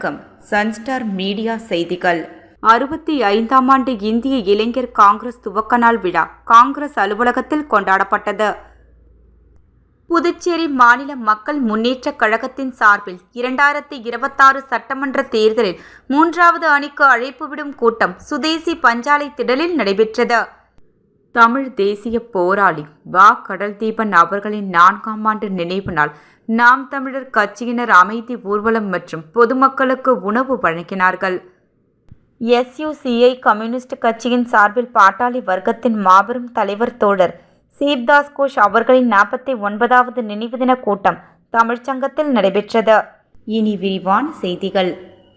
வணக்கம். Sunstar media செய்திகள். அறுபத்தி ஐந்தாம் ஆண்டு இந்திய இளைஞர் காங்கிரஸ் துவக்க நாள் விழா காங்கிரஸ் அலுவலகத்தில் கொண்டாடப்பட்டது. புதுச்சேரி மாநில மக்கள் முன்னேற்றக் கழகத்தின் சார்பில் இரண்டாயிரத்தி இருபத்தாறு சட்டமன்ற தேர்தலில் மூன்றாவது அணிக்கு அழைப்பு விடும் கூட்டம் சுதேசி பஞ்சாலை திடலில் நடைபெற்றது. தமிழ் தேசிய போராளி வா. கடல் தீபன் அவர்களின் நான்காம் ஆண்டு நினைவு நாள் நாம் தமிழர் கட்சியினர் அமைதி ஊர்வலம் மற்றும் பொதுமக்களுக்கு உணவு வழங்கினார்கள். எஸ்யூசிஐ கம்யூனிஸ்ட் கட்சியின் சார்பில் பாட்டாளி வர்க்கத்தின் மாபெரும் தலைவர் தோழர் சீப்தாஸ் கோஷ் அவர்களின் நாற்பத்தி ஒன்பதாவது நினைவு தின கூட்டம் தமிழ்ச்சங்கத்தில் நடைபெற்றது. இனி விரிவான செய்திகள்.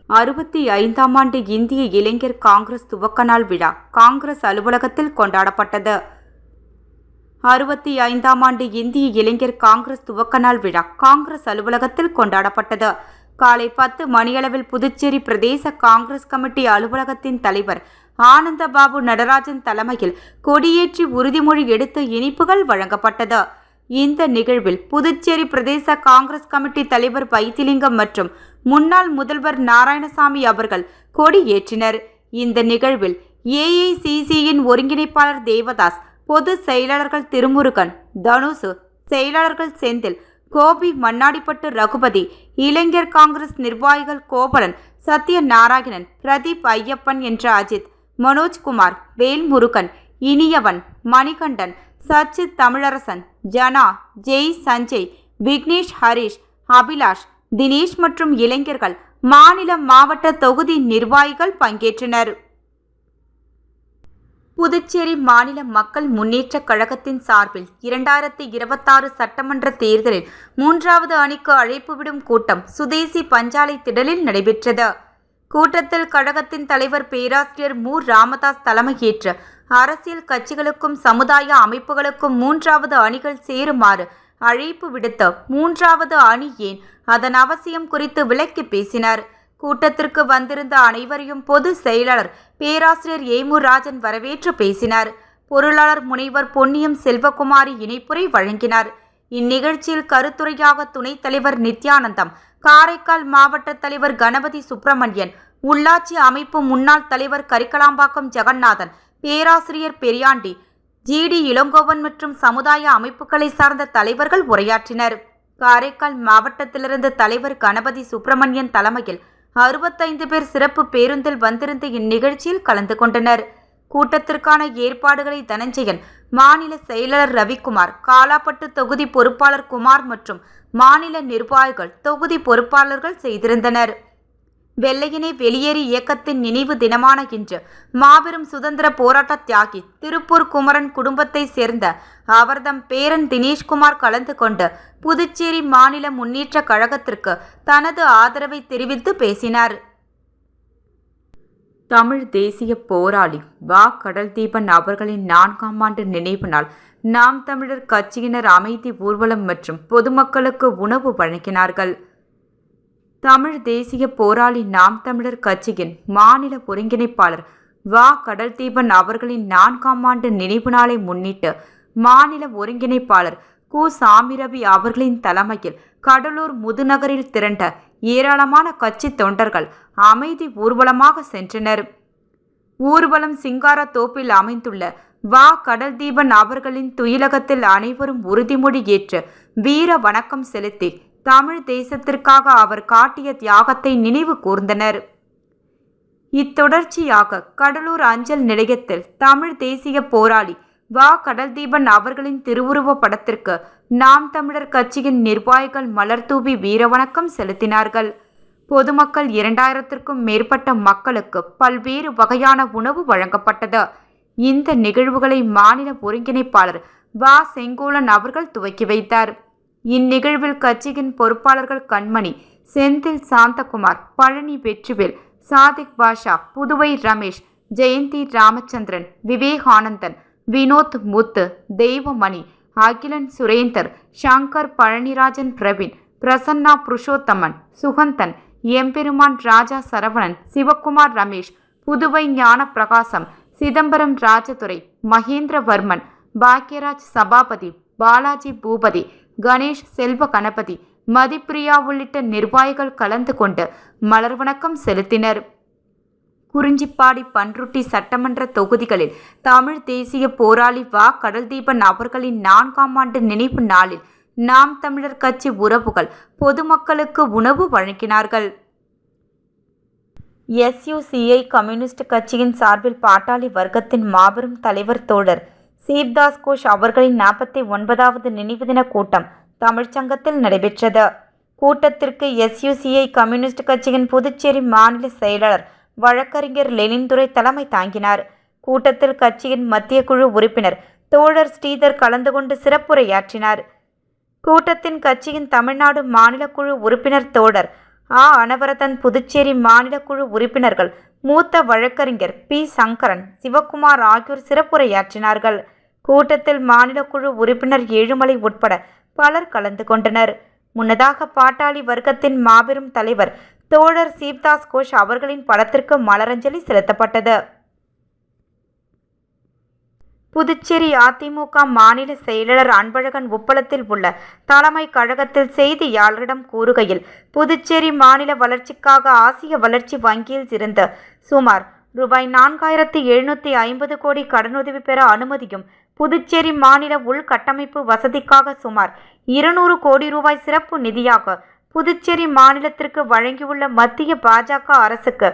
அறுபத்தி ஐந்தாம் ஆண்டு இந்திய இளைஞர் காங்கிரஸ் துவக்க நாள் விழா காங்கிரஸ் அலுவலகத்தில் கொண்டாடப்பட்டது. அறுபத்தி ஐந்தாம் ஆண்டு இந்திய இளைஞர் காங்கிரஸ் துவக்க நாள் விழா காங்கிரஸ் அலுவலகத்தில் கொண்டாடப்பட்டது. காலை பத்து மணியளவில் புதுச்சேரி பிரதேச காங்கிரஸ் கமிட்டி அலுவலகத்தின் தலைவர் ஆனந்தபாபு நடராஜன் தலைமையில் கொடியேற்றி உறுதிமொழி எடுத்து இனிப்புகள் வழங்கப்பட்டது. இந்த நிகழ்வில் புதுச்சேரி பிரதேச காங்கிரஸ் கமிட்டி தலைவர் வைத்திலிங்கம் மற்றும் முன்னாள் முதல்வர் நாராயணசாமி அவர்கள் கொடியேற்றினர். இந்த நிகழ்வில் ஏஐசிசியின் ஒருங்கிணைப்பாளர் தேவதாஸ் பொது செயலாளர்கள் திருமுருகன் தனுசு செயலாளர்கள் செந்தில் கோபி மண்ணாடிப்பட்டு ரகுபதி இளைஞர் காங்கிரஸ் நிர்வாகிகள் கோபலன் சத்யநாராயணன் பிரதீப் ஐயப்பன் என்ற அஜித் மனோஜ்குமார் வேல்முருகன் இனியவன் மணிகண்டன் சச்சித் தமிழரசன் ஜனா ஜெய் சஞ்சய் விக்னேஷ் ஹரிஷ் அபிலாஷ் தினேஷ் மற்றும் இளைஞர்கள் மாநில மாவட்ட தொகுதி நிர்வாகிகள் பங்கேற்றனர். புதுச்சேரி மாநில மக்கள் முன்னேற்றக் கழகத்தின் சார்பில் இரண்டாயிரத்தி இருபத்தாறு சட்டமன்ற தேர்தலில் மூன்றாவது அணிக்கு அழைப்பு விடும் கூட்டம் சுதேசி பஞ்சாலை திடலில் நடைபெற்றது. கூட்டத்தில் கழகத்தின் தலைவர் பேராசிரியர் மு. ராமதாஸ் தலைமையேற்று அரசியல் கட்சிகளுக்கும் சமுதாய அமைப்புகளுக்கும் மூன்றாவது அணிகள் சேருமாறு அழைப்பு விடுத்த மூன்றாவது அணி ஏன் அதன் அவசியம் குறித்து விளக்கி பேசினார். கூட்டத்திற்கு வந்திருந்த அனைவரையும் பொது செயலாளர் பேராசிரியர் ஏமு ராஜன் வரவேற்று பேசினார். பொருளாளர் முனைவர் பொன்னியம் செல்வகுமாரி இணைப்புரை வழங்கினார். இந்நிகழ்ச்சியில் கருத்துரையாக துணைத் தலைவர் நித்யானந்தம் காரைக்கால் மாவட்ட தலைவர் கணபதி சுப்பிரமணியன் உள்ளாட்சி அமைப்பு முன்னாள் தலைவர் கரிக்கலாம்பாக்கம் ஜெகநாதன் பேராசிரியர் பெரியாண்டி ஜிடி இளங்கோவன் மற்றும் சமுதாய அமைப்புகளை சார்ந்த தலைவர்கள் உரையாற்றினர். காரைக்கால் மாவட்டத்திலிருந்து தலைவர் கணபதி சுப்பிரமணியன் தலைமையில் அறுபத்தைந்து பேர் சிறப்பு பேருந்தில் வந்திருந்த இந்நிகழ்ச்சியில் கலந்து கொண்டனர். கூட்டத்திற்கான ஏற்பாடுகளை தனஞ்செயன் மாநில செயலாளர் ரவிக்குமார் காலாப்பட்டு தொகுதி பொறுப்பாளர் குமார் மற்றும் மாநில நிர்வாகிகள் தொகுதி பொறுப்பாளர்கள் செய்திருந்தனர். வெள்ளையனே வெளியேறி இயக்கத்தின் நினைவு தினமான இன்று மாபெரும் சுதந்திர போராட்ட தியாகி திருப்பூர் குமரன் குடும்பத்தை சேர்ந்த அவர்தம் பேரன் தினேஷ்குமார் கலந்து கொண்டு புதுச்சேரி மாநில முன்னேற்ற கழகத்திற்கு தனது ஆதரவை தெரிவித்து பேசினார். தமிழ் தேசிய போராளி வா. கடல் தீபன் அவர்களின் நான்காம் ஆண்டு நினைவு நாள் நாம் தமிழர் கட்சியினர் அமைதி ஊர்வலம் மற்றும் பொதுமக்களுக்கு உணவு வழங்கினார்கள். தமிழ் தேசிய போராளி நாம் தமிழர் கட்சியின் மாநில ஒருங்கிணைப்பாளர் வா. கடல் தீபன் அவர்களின் நான்காம் ஆண்டு நினைவு நாளை முன்னிட்டு மாநில ஒருங்கிணைப்பாளர் கு. சாமிரவி அவர்களின் தலைமையில் கடலூர் முதுநகரில் திரண்ட ஏராளமான கட்சி தொண்டர்கள் அமைதி ஊர்வலமாக சென்றனர். ஊர்வலம் சிங்காரத்தோப்பில் அமைந்துள்ள வா. கடல் தீபன் அவர்களின் துயிலகத்தில் அனைவரும் உறுதிமொழி ஏற்று வீர வணக்கம் செலுத்தி தமிழ் தேசத்திற்காக அவர் காட்டிய தியாகத்தை நினைவு கூர்ந்தனர். இத்தொடர்ச்சியாக கடலூர் அஞ்சல் நிலையத்தில் தமிழ் தேசிய போராளி வா. கடல்தீபன் அவர்களின் திருவுருவ படத்திற்கு நாம் தமிழர் கட்சியின் நிர்வாகிகள் மலர்தூவி வீரவணக்கம் செலுத்தினார்கள். பொதுமக்கள் இரண்டாயிரத்திற்கும் மேற்பட்ட மக்களுக்கு பல்வேறு வகையான உணவு வழங்கப்பட்டது. இந்த நிகழ்வுகளை மாநில ஒருங்கிணைப்பாளர் வா. செங்கோலன் அவர்கள் துவக்கி வைத்தார். இந்நிகழ்வில் கட்சியின் பொறுப்பாளர்கள் கண்மணி செந்தில் சாந்தகுமார் பழனி வெற்றிவேல் சாதிக் பாஷா புதுவை ரமேஷ் ஜெயந்தி ராமச்சந்திரன் விவேகானந்தன் வினோத் முத்து தெய்வமணி அகிலன் சுரேந்தர் சங்கர் பழனிராஜன் பிரவீன் பிரசன்னா புருஷோத்தமன் சுகந்தன் எம்பெருமான் ராஜா சரவணன் சிவக்குமார் ரமேஷ் புதுவை ஞான பிரகாசம் சிதம்பரம் ராஜதுரை மகேந்திரவர்மன் பாக்யராஜ் சபாபதி பாலாஜி பூபதி கணேஷ் செல்வ கணபதி மதிப்பிரியா உள்ளிட்ட நிர்வாகிகள் கலந்து கொண்டு மலர் வணக்கம் செலுத்தினர். குறிஞ்சிப்பாடி பன்ருட்டி சட்டமன்ற தொகுதிகளில் தமிழ் தேசிய போராளி வா. கடல்தீபன் அவர்களின் நான்காம் ஆண்டு நினைவு நாளில் நாம் தமிழர் கட்சி உறவுகள் பொதுமக்களுக்கு உணவு வழங்கினார்கள். எஸ்யூசிஐ கம்யூனிஸ்ட் கட்சியின் சார்பில் பாட்டாளி வர்க்கத்தின் மாபெரும் தலைவர் தோழர் சீப்தாஸ் கோஷ் அவர்களின் நாற்பத்தி ஒன்பதாவது நினைவு தின கூட்டம் தமிழ்ச்சங்கத்தில் நடைபெற்றது. கூட்டத்திற்கு எஸ்யூசிஐ கம்யூனிஸ்ட் கட்சியின் புதுச்சேரி மாநில செயலாளர் வழக்கறிஞர் லெனின்துரை தலைமை தாங்கினார். கூட்டத்தில் கட்சியின் மத்திய குழு உறுப்பினர் தோழர் ஸ்ரீதர் கலந்து கொண்டு சிறப்புரையாற்றினார். கூட்டத்தின் கட்சியின் தமிழ்நாடு மாநில குழு உறுப்பினர் தோழர் ஆ. அனவரதன் புதுச்சேரி மாநில குழு உறுப்பினர்கள் மூத்த வழக்கறிஞர் பி. சங்கரன் சிவக்குமார் ஆகியோர் சிறப்புரையாற்றினார்கள். கூட்டத்தில் மாநில குழு உறுப்பினர் ஏழுமலை உட்பட பலர் கலந்து கொண்டனர். முன்னதாக பாட்டாளி வர்க்கத்தின் மாபெரும் தலைவர் தோழர் சீப்தாஸ் கோஷ் அவர்களின் படத்திற்கு மலரஞ்சலி செலுத்தப்பட்டது. புதுச்சேரி அதிமுக மாநில செயலாளர் அன்பழகன் உப்பளத்தில் உள்ள தலைமை கழகத்தில் செய்தியாளரிடம் கூறுகையில் புதுச்சேரி மாநில வளர்ச்சிக்காக ஆசிய வளர்ச்சி வங்கியில் இருந்து சுமார் ரூபாய் நான்காயிரத்தி எழுநூற்றி ஐம்பது கோடி கடனுதவி பெற அனுமதியும் புதுச்சேரி மாநில உள்கட்டமைப்பு வசதிக்காக சுமார் இருநூறு கோடி ரூபாய் சிறப்பு நிதியாக புதுச்சேரி மாநிலத்திற்கு வழங்கியுள்ள மத்திய பாஜக அரசுக்கு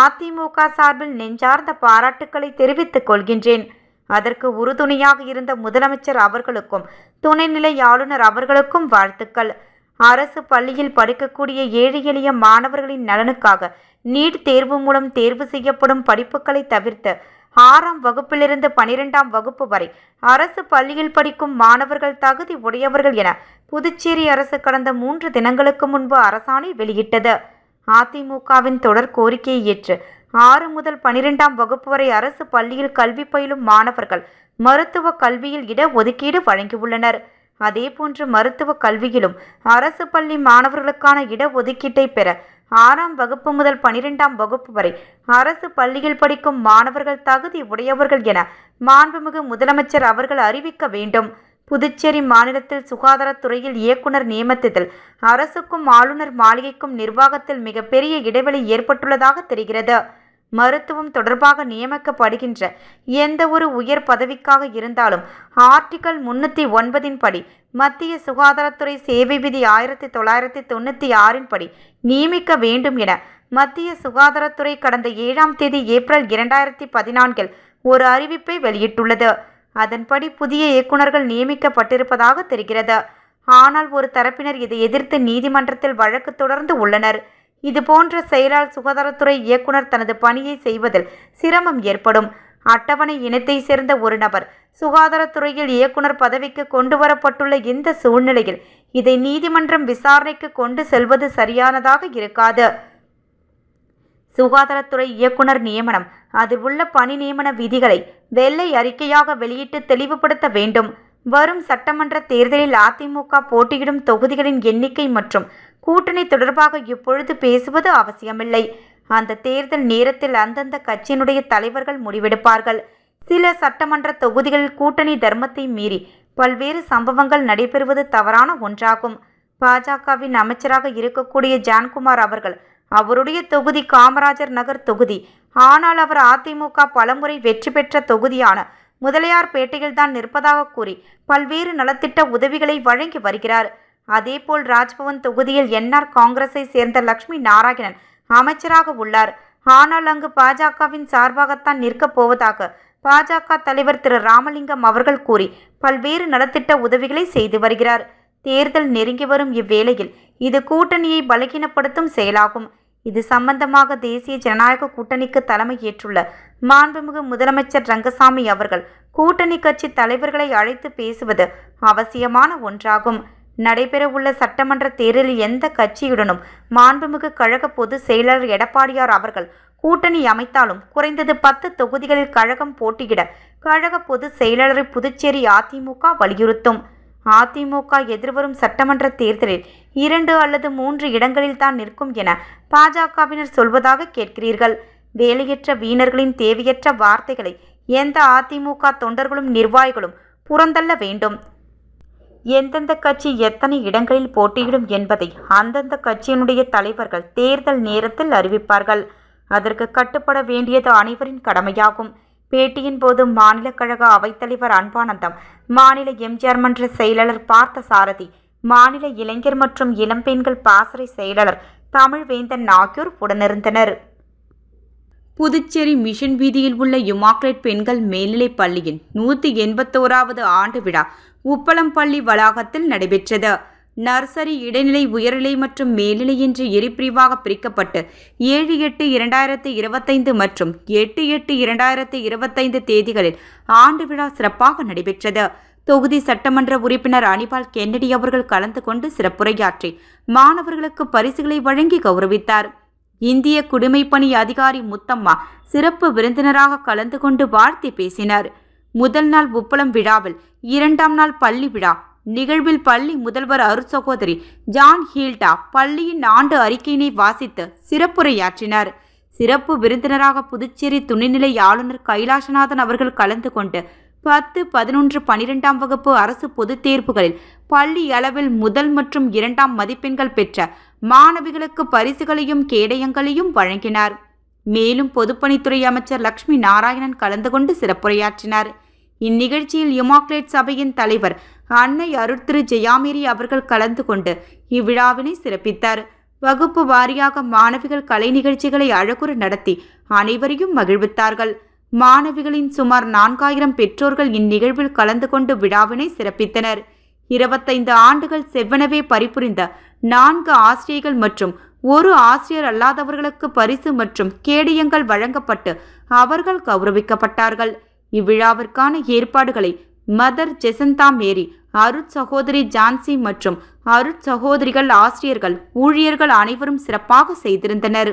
அதிமுக சார்பில் நெஞ்சார்ந்த பாராட்டுக்களை தெரிவித்துக் கொள்கின்றேன். அதற்கு உறுதுணையாக இருந்த முதலமைச்சர் அவர்களுக்கும் துணைநிலை ஆளுநர் அவர்களுக்கும் வாழ்த்துக்கள். அரசு பள்ளியில் படிக்கக்கூடிய ஏழை எளிய மாணவர்களின் நலனுக்காக நீட் தேர்வு மூலம் தேர்வு செய்யப்படும் படிப்புகளை தவிர்த்து ஆறாம் வகுப்பிலிருந்து பனிரெண்டாம் வகுப்பு வரை அரசு பள்ளியில் படிக்கும் மாணவர்கள் தகுதி உடையவர்கள் என புதுச்சேரி அரசு கடந்த மூன்று தினங்களுக்கு முன்பு அரசாணை வெளியிட்டது. அதிமுகவின் தொடர் கோரிக்கையை ஏற்று ஆறு முதல் பனிரெண்டாம் வகுப்பு வரை அரசு பள்ளியில் கல்வி பயிலும் மாணவர்கள் மருத்துவ கல்வியில் இட ஒதுக்கீடு வழங்கியுள்ளனர். அதேபோன்று மருத்துவ கல்வியிலும் அரசு பள்ளி மாணவர்களுக்கான இட ஒதுக்கீட்டை பெற ஆறாம் வகுப்பு முதல் பனிரெண்டாம் வகுப்பு வரை அரசு பள்ளியில் படிக்கும் மாணவர்கள் தகுதி உடையவர்கள் என மாண்புமிகு முதலமைச்சர் அவர்கள் அறிவிக்க வேண்டும். புதுச்சேரி மாநிலத்தில் சுகாதாரத்துறையில் இயக்குனர் நியமித்ததில் அரசுக்கும் ஆளுநர் மாளிகைக்கும் நிர்வாகத்தில் மிகப்பெரிய இடைவெளி ஏற்பட்டுள்ளதாக தெரிகிறது. மருத்துவம் தொடர்பாக நியமிக்கப்படுகின்ற எந்த ஒரு உயர் பதவிக்காக இருந்தாலும் ஆர்டிகல் முன்னூற்றி ஒன்பதின் படி மத்திய சுகாதாரத்துறை சேவை விதி ஆயிரத்தி தொள்ளாயிரத்தி தொண்ணூற்றி ஆறின் படி நியமிக்க வேண்டும் என மத்திய சுகாதாரத்துறை கடந்த ஏழாம் தேதி ஏப்ரல் இரண்டாயிரத்தி பதினான்கில் ஒரு அறிவிப்பை வெளியிட்டுள்ளது. அதன்படி புதிய இயக்குநர்கள் நியமிக்கப்பட்டிருப்பதாக தெரிகிறது. ஆனால் ஒரு தரப்பினர் இதை எதிர்த்து நீதிமன்றத்தில் வழக்கு தொடர்ந்து உள்ளனர். இதுபோன்ற செயலால் சுகாதாரத்துறை இயக்குனர் தனது பணியை செய்வதில் சிரமம் ஏற்படும். அட்டவணை இனத்தை சேர்ந்த ஒரு நபர் சுகாதாரத்துறையில் இயக்குனர் பதவிக்கு கொண்டு வரப்பட்டுள்ள இந்த சூழ்நிலையில் இதை நீதிமன்றம் விசாரணைக்கு கொண்டு செல்வது சரியானதாக இருக்காது. சுகாதாரத்துறை இயக்குனர் நியமனம் அதில் உள்ள பணி நியமன விதிகளை வெள்ளை அறிக்கையாக வெளியிட்டு தெளிவுபடுத்த வேண்டும். வரும் சட்டமன்ற தேர்தலில் அதிமுக போட்டியிடும் தொகுதிகளின் எண்ணிக்கை மற்றும் கூட்டணி தொடர்பாக இப்பொழுது பேசுவது அவசியமில்லை. அந்த தேர்தல் நேரத்தில் அந்தந்த கட்சியினுடைய தலைவர்கள் முடிவெடுப்பார்கள். சில சட்டமன்ற தொகுதிகளில் கூட்டணி தர்மத்தை மீறி பல்வேறு சம்பவங்கள் நடைபெறுவது தவறான ஒன்றாகும். பாஜகவின் அமைச்சராக இருக்கக்கூடிய ஜான்குமார் அவர்கள் அவருடைய தொகுதி காமராஜர் நகர் தொகுதி ஆனால் அவர் அதிமுக பலமுறை வெற்றி பெற்ற தொகுதியான முதலியார்பேட்டையில்தான் நிற்பதாக கூறி பல்வேறு நலத்திட்ட உதவிகளை வழங்கி வருகிறார். அதேபோல் ராஜ்பவன் தொகுதியில் என்ஆர் காங்கிரஸை சேர்ந்த லக்ஷ்மி நாராயணன் அமைச்சராக உள்ளார். ஆனால் அங்கு பாஜகவின் சார்பாகத்தான் நிற்கப் போவதாக பாஜக தலைவர் திரு ராமலிங்கம் அவர்கள் கூறி பல்வேறு நலத்திட்ட உதவிகளை செய்து வருகிறார். தேர்தல் நெருங்கி வரும் இவ்வேளையில் இது கூட்டணியை பலகீனப்படுத்தும் செயலாகும். இது சம்பந்தமாக தேசிய ஜனநாயக கூட்டணிக்கு தலைமை ஏற்றுள்ள மாண்புமிகு முதலமைச்சர் ரங்கசாமி அவர்கள் கூட்டணி கட்சி தலைவர்களை அழைத்து பேசுவது அவசியமான ஒன்றாகும். நடைபெறவுள்ள சட்டமன்ற தேர்தலில் எந்த கட்சியுடனும் மாண்புமிகு கழக பொதுச் செயலாளர் எடப்பாடியார் அவர்கள் கூட்டணி அமைத்தாலும் குறைந்தது பத்து தொகுதிகளில் கழகம் போட்டியிட கழக பொதுச் செயலாளரை புதுச்சேரி அதிமுக வலியுறுத்தும். அதிமுக எதிர்வரும் சட்டமன்ற தேர்தலில் இரண்டு அல்லது மூன்று இடங்களில் தான் நிற்கும் என பாஜகவினர் சொல்வதாக கேட்கிறீர்கள். வேலையற்ற வீணர்களின் தேவையற்ற வார்த்தைகளை எந்த அதிமுக தொண்டர்களும் நிர்வாகிகளும் புறந்தள்ள வேண்டும். எந்தெந்த கட்சி எத்தனை இடங்களில் போட்டியிடும் என்பதை அந்தந்த கட்சியினுடைய தலைவர்கள் தேர்தல் நேரத்தில் அறிவிப்பார்கள். அதற்கு கட்டுப்பட வேண்டியது அனைவரின் கடமையாகும். பேட்டியின் போது மாநில கழக அவைத்தலைவர் அன்பானந்தம் மாநில எம்ஜிஆர் மன்ற செயலாளர் பார்த்த சாரதி மாநில இளைஞர் மற்றும் இளம்பெண்கள் பாசறை செயலாளர் தமிழ்வேந்தன் ஆகியோர் உடனிருந்தனர். புதுச்சேரி மிஷன் வீதியில் உள்ள யுமாக்லேட் பெண்கள் மேல்நிலைப் பள்ளியின் நூற்றி எண்பத்தோராவது ஆண்டு விழா உப்பளம்பள்ளி வளாகத்தில் நடைபெற்றது. நர்சரி இடைநிலை உயர்நிலை மற்றும் மேல்நிலை என்று இரு பிரிவாக பிரிக்கப்பட்டு ஏழு எட்டு இரண்டாயிரத்து இருபத்தைந்து மற்றும் எட்டு எட்டு இரண்டாயிரத்து இருபத்தைந்து தேதிகளில் ஆண்டு விழா சிறப்பாக நடைபெற்றது. தொகுதி சட்டமன்ற உறுப்பினர் அனிபால் கென்னடி அவர்கள் கலந்து கொண்டு சிறப்புரையாற்றி மாணவர்களுக்கு பரிசுகளை வழங்கி கௌரவித்தார். இந்திய குடிமைப்பணி அதிகாரி முத்தம்மா சிறப்பு விருந்தினராக கலந்து கொண்டு வாழ்த்தி பேசினார். முதல் நாள் உப்பளம் விழாவில் இரண்டாம் நாள் பள்ளி விழா. நிகழ்வில் பள்ளி முதல்வர் அருட்சகோதரி ஜான் ஹீல்டா பள்ளியின் ஆண்டு அறிக்கையினை வாசித்து சிறப்புரையாற்றினார். சிறப்பு விருந்தினராக புதுச்சேரி துணைநிலை ஆளுநர் கைலாசநாதன் அவர்கள் கலந்து கொண்டு பத்து பதினொன்று பனிரெண்டாம் வகுப்பு அரசு பொதுத் தேர்வுகளில் பள்ளி அளவில் முதல் மற்றும் இரண்டாம் மதிப்பெண்கள் பெற்ற மாணவிகளுக்கு பரிசுகளையும் கேடயங்களையும் வழங்கினார். மேலும் பொதுப்பணித்துறை அமைச்சர் லக்ஷ்மி நாராயணன் கலந்து கொண்டு சிறப்புரையாற்றினார். இந்நிகழ்ச்சியில் இமாக்லேட் சபையின் தலைவர் அன்னை அருட்திரு ஜெயாமேரி அவர்கள் கலந்து கொண்டு இவ்விழாவினை சிறப்பித்தார். வகுப்பு வாரியாக மாணவிகள் கலை நிகழ்ச்சிகளை அழகுற நடத்தி அனைவரையும் மகிழ்வித்தார்கள். மாணவிகளின் சுமார் நான்காயிரம் பெற்றோர்கள் இந்நிகழ்வில் கலந்து கொண்டு விழாவினை சிறப்பித்தனர். இருபத்தைந்து ஆண்டுகள் செவ்வனவே பரிபுரிந்த நான்கு ஆசிரியர்கள் மற்றும் ஒரு ஆசிரியர் அல்லாதவர்களுக்கு பரிசு மற்றும் கேடயங்கள் வழங்கப்பட்டு அவர்கள் கௌரவிக்கப்பட்டார்கள். இவ்விழாவிற்கான ஏற்பாடுகளை மதர் ஜெசந்தா மேரி அருட்சகோதரி ஜான்சி மற்றும் அருட்சகோதரிகள் ஆசிரியர்கள் ஊழியர்கள் அனைவரும் சிறப்பாக செய்திருந்தனர்.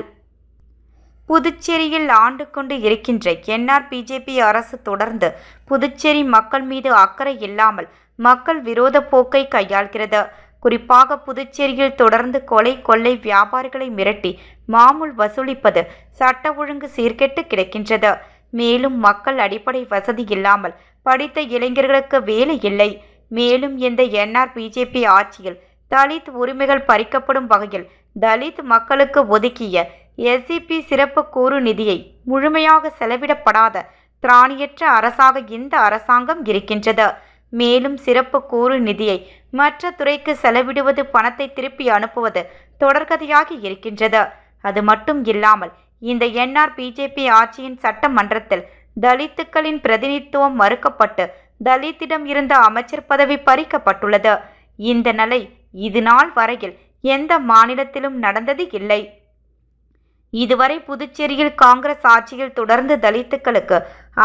புதுச்சேரியில் ஆண்டு கொண்டு இருக்கின்ற என்ஆர் பிஜேபி அரசு தொடர்ந்து புதுச்சேரி மக்கள் மீது அக்கறை இல்லாமல் மக்கள் விரோத போக்கை கையாள்கிறது. குறிப்பாக புதுச்சேரியில் தொடர்ந்து கொலை கொள்ளை வியாபாரிகளை மிரட்டி மாமூல் வசூலிப்பது சட்ட ஒழுங்கு சீர்கெட்டு கிடக்கின்றது. மேலும் மக்கள் அடிப்படை வசதி இல்லாமல் படித்த இளைஞர்களுக்கு வேலை இல்லை. மேலும் இந்த என்ஆர் பிஜேபி ஆட்சியில் தலித் உரிமைகள் பறிக்கப்படும் வகையில் தலித் மக்களுக்கு ஒதுக்கிய எஸ்சிபி சிறப்பு கூறு நிதியை முழுமையாக செலவிடப்படாத திராணியற்ற அரசாக இந்த அரசாங்கம் இருக்கின்றது. மேலும் சிறப்பு கூறு நிதியை மற்ற துறைக்கு செலவிடுவது பணத்தை திருப்பி அனுப்புவது தொடர்கதையாகி இருக்கின்றது. அது மட்டும் இல்லாமல் இந்த என்ஆர் பிஜேபி ஆட்சியின் சட்டமன்றத்தில் தலித்துக்களின் பிரதிநிதித்துவம் மறுக்கப்பட்டு தலித்திடம் இருந்த அமைச்சர் பதவி பறிக்கப்பட்டுள்ளது. இந்த நிலை இது நாள் வரையில் எந்த மாநிலத்திலும் நடந்தது இல்லை. இதுவரை புதுச்சேரியில் காங்கிரஸ் ஆட்சியில் தொடர்ந்து தலித்துக்களுக்கு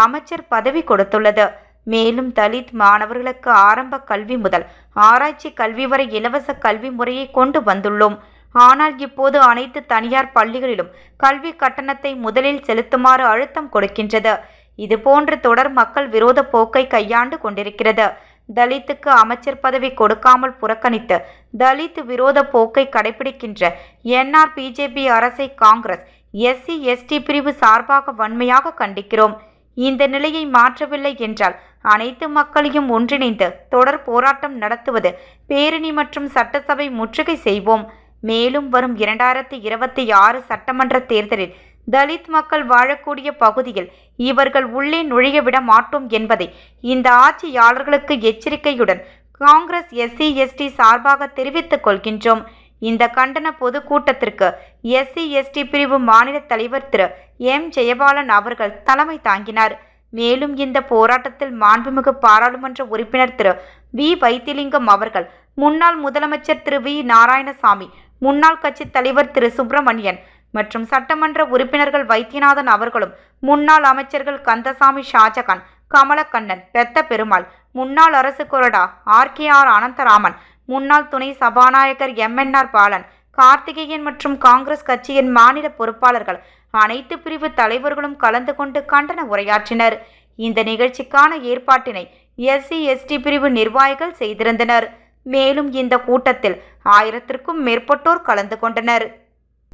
அமைச்சர் பதவி கொடுத்துள்ளது. மேலும் தலித் மாணவர்களுக்கு ஆரம்ப கல்வி முதல் ஆராய்ச்சி கல்வி வரை இலவச கல்வி முறையை கொண்டு வந்துள்ளோம். ஆனால் இப்போது அனைத்து தனியார் பள்ளிகளிலும் கல்வி கட்டணத்தை முதலில் செலுத்துமாறு அழுத்தம் கொடுக்கின்றது. இதுபோன்று தொடர் மக்கள் விரோத போக்கை கையாண்டு கொண்டிருக்கிறது. தலித்துக்கு அமைச்சர் பதவி கொடுக்காமல் புறக்கணித்து தலித் விரோத போக்கை கடைபிடிக்கின்ற என்ஆர் பிஜேபி அரசை காங்கிரஸ் எஸ்சி எஸ்டி பிரிவு சார்பாக வன்மையாக கண்டிக்கிறோம். இந்த நிலையை மாற்றவில்லை என்றால் அனைத்து மக்களையும் ஒன்றிணைந்து தொடர் போராட்டம் நடத்துவது பேரணி மற்றும் சட்டசபை முற்றுகை செய்வோம். மேலும் வரும் இரண்டாயிரத்தி இருபத்தி ஆறு சட்டமன்ற தேர்தலில் தலித் மக்கள் வாழக்கூடிய பகுதியில் இவர்கள் உள்ளே நுழைய விட மாட்டோம் என்பதை இந்த ஆட்சியாளர்களுக்கு எச்சரிக்கையுடன் காங்கிரஸ் எஸ்சி எஸ்டி சார்பாக தெரிவித்துக் கொள்கின்றோம். இந்த கண்டன பொதுக்கூட்டத்திற்கு எஸ்சி எஸ்டி பிரிவு மாநில தலைவர் திரு. எம். ஜெயபாலன் அவர்கள் தலைமை தாங்கினார். மேலும் இந்த போராட்டத்தில் மாண்புமிகு பாராளுமன்ற உறுப்பினர் திரு. வி. வைத்திலிங்கம் அவர்கள் முன்னாள் முதலமைச்சர் திரு. வி. நாராயணசாமி முன்னாள் கட்சித் தலைவர் திரு சுப்பிரமணியன் மற்றும் சட்டமன்ற உறுப்பினர்கள் வைத்தியநாதன் அவர்களும் முன்னாள் அமைச்சர்கள் கந்தசாமி ஷாஜகான் கமலக்கண்ணன் பெத்த பெருமாள் முன்னாள் அரசு கொறடா ஆர். கே. ஆர். அனந்தராமன் முன்னாள் துணை சபாநாயகர் எம்என்ஆர் பாலன் கார்த்திகேயன் மற்றும் காங்கிரஸ் கட்சியின் மாநில பொறுப்பாளர்கள் அனைத்து பிரிவு தலைவர்களும் கலந்து கொண்டு கண்டன உரையாற்றினர். இந்த நிகழ்ச்சிக்கான ஏற்பாட்டினை எஸ்சி எஸ்டி பிரிவு நிர்வாகிகள் செய்திருந்தனர். மேலும் இந்த கூட்டத்தில் ஆயிரத்திற்கும் மேற்பட்டோர் கலந்து கொண்டனர்.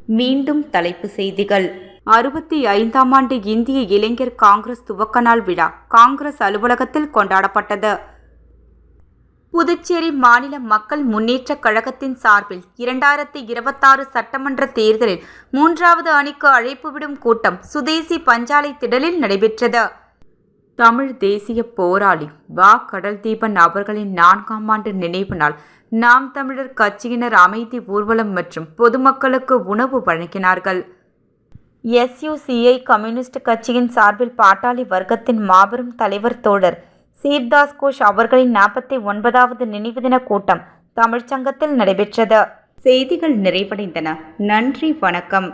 மீண்டும் தலைப்பு செய்திகள். அறுபத்தி ஐந்தாம் ஆண்டு இந்திய இளைஞர் காங்கிரஸ் துவக்க நாள் விழா காங்கிரஸ் அலுவலகத்தில் கொண்டாடப்பட்டது. புதுச்சேரி மாநில மக்கள் முன்னேற்றக் கழகத்தின் சார்பில் இரண்டாயிரத்தி இருபத்தாறு சட்டமன்ற தேர்தலில் மூன்றாவது அணிக்கு அழைப்பு விடும் கூட்டம் சுதேசி பஞ்சாலை திடலில் நடைபெற்றது. தமிழ் தேசிய போராளி வா. கடல் தீபன் அவர்களின் நான்காம் ஆண்டு நினைவு நாள். நாம் தமிழர் கட்சியினர் அமைதி ஊர்வலம் மற்றும் பொதுமக்களுக்கு உணவு வழங்கினார்கள். எஸ்யூசிஐ கம்யூனிஸ்ட் கட்சியின் சார்பில் பாட்டாளி வர்க்கத்தின் மாபெரும் தலைவர் தோழர் சீர்தாஸ் கோஷ் அவர்களின் நாற்பத்தி ஒன்பதாவது நினைவு தின கூட்டம் தமிழ்ச்சங்கத்தில் நடைபெற்றது. செய்திகள் நிறைவடைந்தன. நன்றி வணக்கம்.